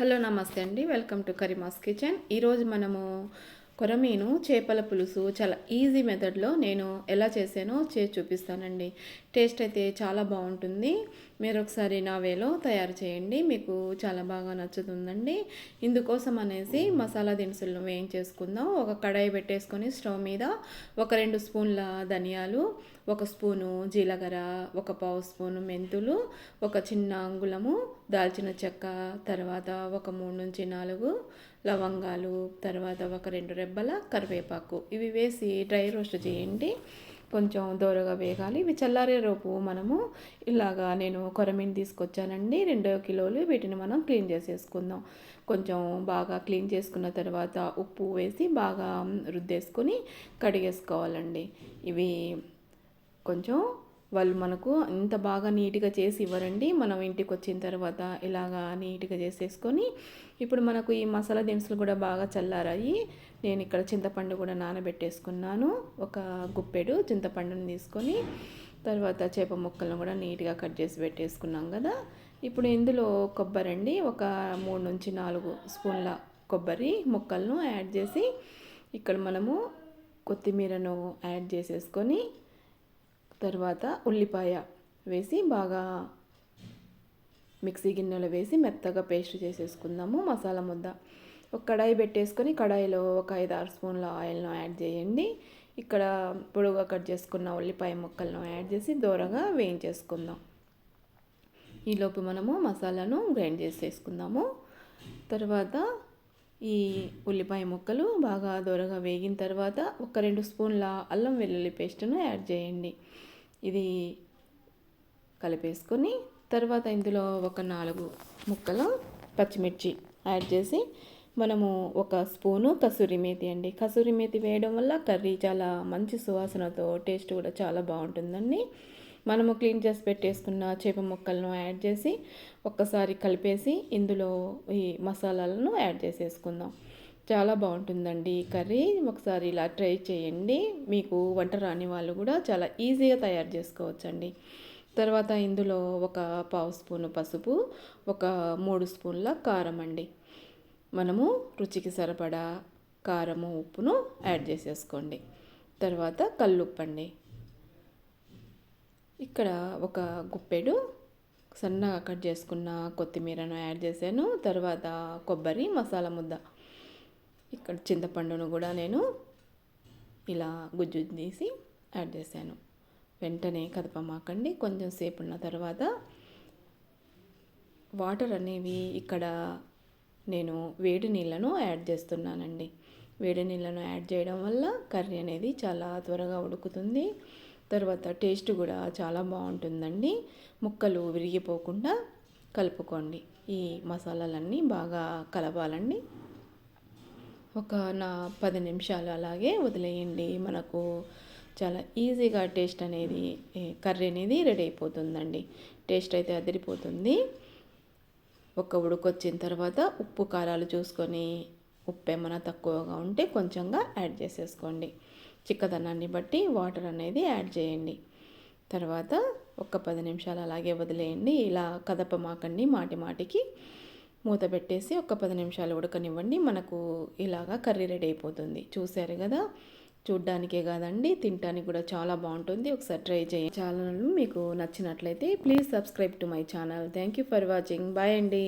Hello నమస్తే అండి. Welcome to Karima's kitchen. ఈరోజు మనము కొరమీను చేపల పులుసు చాలా ఈజీ మెథడ్లో నేను ఎలా చేసానో చేసి చూపిస్తానండి. టేస్ట్ అయితే చాలా బాగుంటుంది. మీరు ఒకసారి నా వేలో తయారు చేయండి. మీకు చాలా బాగా నచ్చుతుందండి. ఇందుకోసం అనేసి మసాలా దినుసులను వేయించేసుకుందాం. ఒక కడాయి పెట్టేసుకొని స్టవ్ మీద ఒక రెండు స్పూన్ల ధనియాలు ఒక స్పూను జీలకర్ర ఒక పావు స్పూను మెంతులు ఒక చిన్న అంగుళము దాల్చిన చెక్క తర్వాత ఒక మూడు నుంచి నాలుగు లవంగాలు తర్వాత ఒక రెండు రెబ్బల కరివేపాకు. ఇవి వేసి డ్రై రోస్ట్ చేయండి. కొంచెం దోరగా వేగాలి. ఇవి చల్లారే రోపు మనము ఇలాగా నేను కొరమీని తీసుకొచ్చానండి. రెండో కిలోలు వీటిని మనం క్లీన్ చేసేసుకుందాం. కొంచెం బాగా క్లీన్ చేసుకున్న తర్వాత ఉప్పు వేసి బాగా రుద్దేసుకొని కడిగేసుకోవాలండి. ఇవి కొంచెం వాళ్ళు మనకు ఇంత బాగా నీట్గా చేసి ఇవ్వరండి. మనం ఇంటికి వచ్చిన తర్వాత ఇలాగా నీట్గా చేసేసుకొని ఇప్పుడు మనకు ఈ మసాలా దినుసులు కూడా బాగా చల్లారాయి. నేను ఇక్కడ చింతపండు కూడా నానబెట్టేసుకున్నాను. ఒక గుప్పెడు చింతపండుని తీసుకొని తర్వాత చేప ముక్కలను కూడా నీట్గా కట్ చేసి పెట్టేసుకున్నాం కదా. ఇప్పుడు ఇందులో కొబ్బరి అండి ఒక మూడు నుంచి నాలుగు స్పూన్ల కొబ్బరి ముక్కలను యాడ్ చేసి ఇక్కడ మనము కొత్తిమీరను యాడ్ చేసేసుకొని తర్వాత ఉల్లిపాయ వేసి బాగా మిక్సీ గిన్నెలో వేసి మెత్తగా పేస్ట్ చేసేసుకుందాము. మసాలా ముద్ద ఒక కడాయి పెట్టేసుకొని కడాయిలో ఒక ఐదు ఆరు స్పూన్ల ఆయిల్ను యాడ్ చేయండి. ఇక్కడ పొడుగా కట్ చేసుకున్న ఉల్లిపాయ ముక్కలను యాడ్ చేసి దూరంగా వేయించేసుకుందాం. ఈలోపు మనము మసాలాను గ్రైండ్ చేసేసుకుందాము. తర్వాత ఈ ఉల్లిపాయ ముక్కలు బాగా దూరగా వేగిన తర్వాత ఒక రెండు స్పూన్ల అల్లం వెల్లుల్లి పేస్ట్ను యాడ్ చేయండి. ఇది కలిపేసుకొని తర్వాత ఇందులో ఒక నాలుగు ముక్కలు పచ్చిమిర్చి యాడ్ చేసి మనము ఒక స్పూను కసూరి మేతి అండి. కసూరి మేతి వేయడం వల్ల కర్రీ చాలా మంచి సువాసనతో టేస్ట్ కూడా చాలా బాగుంటుందండి. మనము క్లీన్ చేసి పెట్టేసుకున్న చేప ముక్కలను యాడ్ చేసి ఒక్కసారి కలిపేసి ఇందులో ఈ మసాలాలను యాడ్ చేసేసుకుందాం. చాలా బాగుంటుందండి ఈ కర్రీ. ఒకసారి ఇలా ట్రై చేయండి. మీకు వంట రాని వాళ్ళు కూడా చాలా ఈజీగా తయారు చేసుకోవచ్చండి. తర్వాత ఇందులో ఒక పావు స్పూను పసుపు ఒక మూడు స్పూన్ల కారం అండి. మనము రుచికి సరిపడా కారము ఉప్పును యాడ్ చేసేసుకోండి. తర్వాత కల్లుప్పు అండి ఇక్కడ ఒక గుప్పెడు సన్నగా కట్ చేసుకున్న కొత్తిమీరను యాడ్ చేశాను. తర్వాత కొబ్బరి మసాలా ముద్ద. ఇక్కడ చింతపండును కూడా నేను ఇలా గుజ్జు తీసి యాడ్ చేశాను. వెంటనే కదపమాకండి. కొంచెం సేపు ఉన్న తర్వాత వాటర్ అనేవి ఇక్కడ నేను వేడి నీళ్ళను యాడ్ చేస్తున్నానండి. వేడి నీళ్ళను యాడ్ చేయడం వల్ల కర్రీ అనేది చాలా త్వరగా ఉడుకుతుంది. తర్వాత టేస్ట్ కూడా చాలా బాగుంటుందండి. ముక్కలు విరిగిపోకుండా కలుపుకోండి. ఈ మసాలాలన్నీ బాగా కలపాలండి. ఒక నా పది నిమిషాలు అలాగే వదిలేయండి. మనకు చాలా ఈజీగా టేస్ట్ అనేది కర్రీ అనేది రెడీ అయిపోతుందండి. టేస్ట్ అయితే అదిరిపోతుంది. ఒక ఉడుకొచ్చిన తర్వాత ఉప్పు కారాలు చూసుకొని ఉప్పు ఏమైనా తక్కువగా ఉంటే కొంచెంగా యాడ్ చేసేసుకోండి. చిక్కదనాన్ని బట్టి వాటర్ అనేది యాడ్ చేయండి. తర్వాత ఒక పది నిమిషాలు అలాగే వదిలేయండి. ఇలా కదపమాకండి మాటి మాటికి. మూత పెట్టేసి ఒక పది నిమిషాలు ఉడకనివ్వండి. మనకు ఇలాగా కర్రీ రెడీ అయిపోతుంది. చూశారు కదా? చూడ్డానికే కాదండి తినడానికి కూడా చాలా బాగుంటుంది. ఒకసారి ట్రై చేయండి. ఛానల్ మీకు నచ్చినట్లయితే please subscribe to my channel. Thank you for watching. Bye అండి.